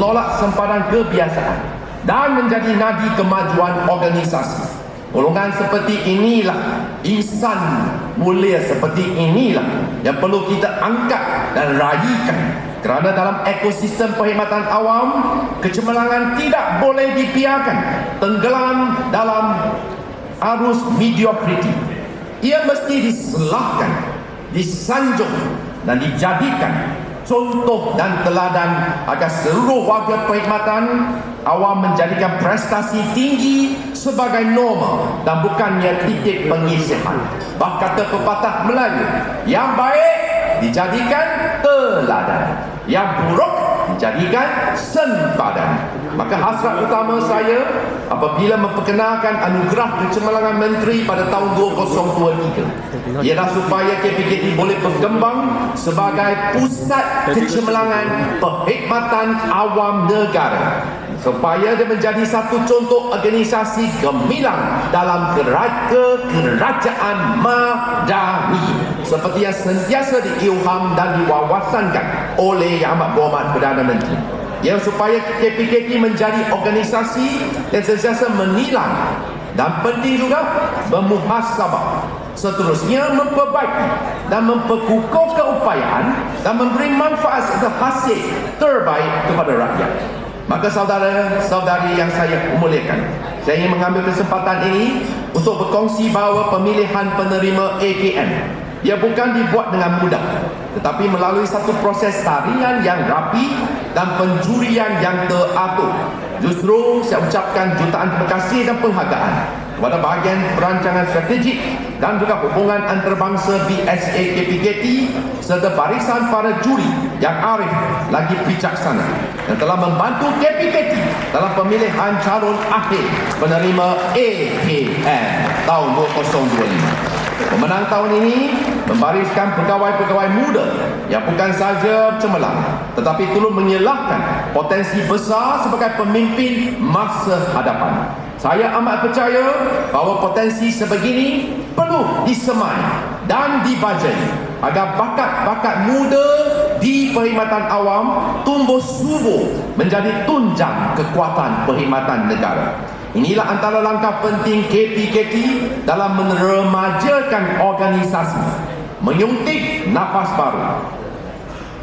menolak sempadan kebiasaan dan menjadi nadi kemajuan organisasi. Golongan seperti inilah insan mulia seperti inilah yang perlu kita angkat dan raikan kerana dalam ekosistem perkhidmatan awam kecemerlangan tidak boleh dibiarkan tenggelam dalam arus mediocrity ia mesti diselahkan disanjung dan dijadikan contoh dan teladan agar seluruh warga perkhidmatan awam menjadikan prestasi tinggi sebagai norma dan bukannya titik pengisihan. Bah kata pepatah Melayu, yang baik dijadikan teladan, yang buruk dijadikan sempadan. Maka hasrat utama saya apabila memperkenalkan anugerah kecemerlangan menteri pada tahun 2023 ialah supaya KPKT boleh berkembang sebagai pusat kecemerlangan perkhidmatan awam negara supaya dia menjadi satu contoh organisasi gemilang dalam kerajaan madani seperti yang sentiasa diilham dan diwawasankan oleh Yang Amat Berhormat Perdana Menteri. Yang supaya KPKT menjadi organisasi yang sentiasa menilang dan penting juga bermuhasabah seterusnya memperbaiki dan memperkukuh keupayaan dan memberi manfaat serta hasil terbaik kepada rakyat maka saudara-saudari yang saya muliakan saya ingin mengambil kesempatan ini untuk berkongsi bahawa pemilihan penerima AKM ia bukan dibuat dengan mudah tetapi melalui satu proses saringan yang rapi dan penjurian yang teratur. Justru saya ucapkan jutaan terima kasih dan penghargaan kepada bahagian perancangan strategik dan juga hubungan antarabangsa BSA KPKT serta barisan para juri yang arif lagi bijaksana yang telah membantu KPKT dalam pemilihan calon akhir penerima AKM tahun 2025. Pemenang tahun ini membariskan pegawai-pegawai muda yang bukan saja cemerlang tetapi turut menyelahkan potensi besar sebagai pemimpin masa hadapan. Saya amat percaya bahawa potensi sebegini perlu disemai dan dibajai agar bakat-bakat muda di perkhidmatan awam tumbuh subur menjadi tunjang kekuatan perkhidmatan negara. Inilah antara langkah penting KPKT dalam meremajakan organisasi, menyuntik nafas baru,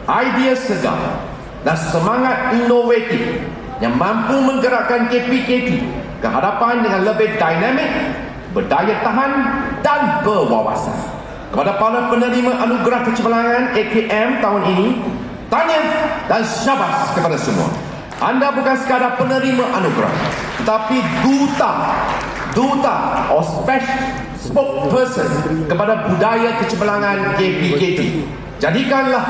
idea segar dan semangat inovatif yang mampu menggerakkan KPKT ke hadapan dengan lebih dinamik, berdaya tahan dan berwawasan. Kepada para penerima anugerah kecemerlangan AKM tahun ini, tanya dan syabas kepada semua. Anda bukan sekadar penerima anugerah Tetapi duta Duta or special spokesperson Kepada budaya kecemerlangan KPKT Jadikanlah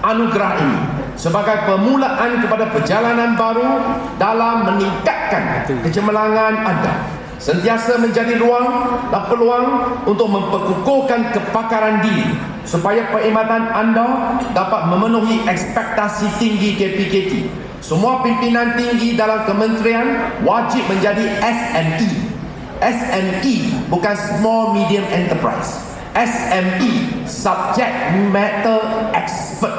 anugerah ini Sebagai permulaan kepada perjalanan baru Dalam meningkatkan kecemerlangan anda Sentiasa menjadi ruang dan peluang untuk memperkukuhkan kepakaran diri supaya perkhidmatan anda dapat memenuhi ekspektasi tinggi KPKT semua pimpinan tinggi dalam kementerian wajib menjadi SME. SME bukan small medium enterprise. SME subject matter expert.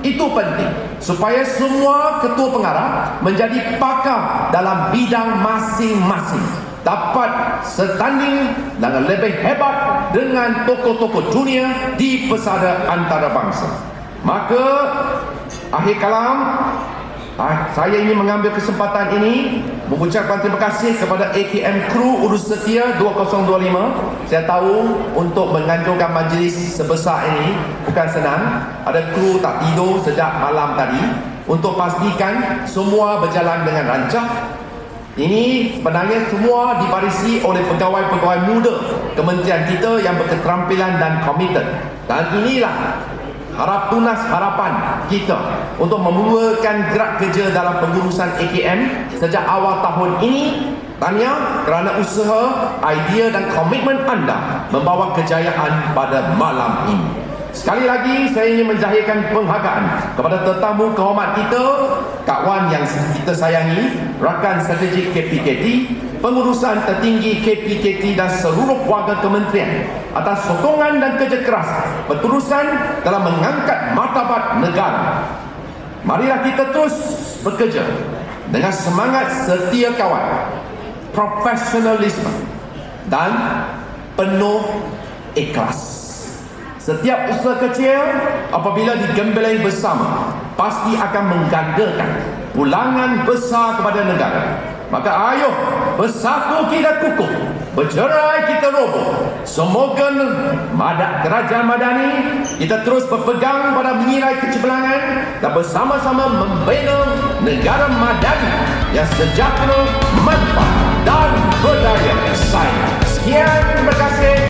Itu penting supaya semua ketua pengarah menjadi pakar dalam bidang masing-masing dapat setanding dan lebih hebat dengan tokoh-tokoh dunia di pesada antarabangsa. Maka akhir kalam Ha, saya ingin mengambil kesempatan ini mengucapkan terima kasih kepada AKM Crew Urus Setia 2025. Saya tahu untuk menganjurkan majlis sebesar ini bukan senang. Ada kru tak tidur sejak malam tadi untuk pastikan semua berjalan dengan rancak. Ini sebenarnya semua diparisi oleh pegawai-pegawai muda kementerian kita yang berketerampilan dan komited. Dan inilah harap tunas harapan kita untuk memulakan gerak kerja dalam pengurusan AKM sejak awal tahun ini Tanya kerana usaha, idea dan komitmen anda membawa kejayaan pada malam ini. Sekali lagi saya ingin menjahirkan penghargaan kepada tetamu kehormat kita, kawan yang kita sayangi, rakan strategik KPKT pengurusan tertinggi KPKT dan seluruh warga kementerian atas sokongan dan kerja keras berterusan dalam mengangkat martabat negara. Marilah kita terus bekerja dengan semangat setia kawan, profesionalisme dan penuh ikhlas. Setiap usaha kecil apabila digembelai bersama pasti akan menggandakan pulangan besar kepada negara. Maka ayo bersatu kita kukuh, bercerai kita roboh. Semoga madak kerajaan madani kita terus berpegang pada menyirai kecemerlangan dan bersama-sama membina negara madani yang sejahtera, manfaat dan berdaya saing. Sekian, terima kasih.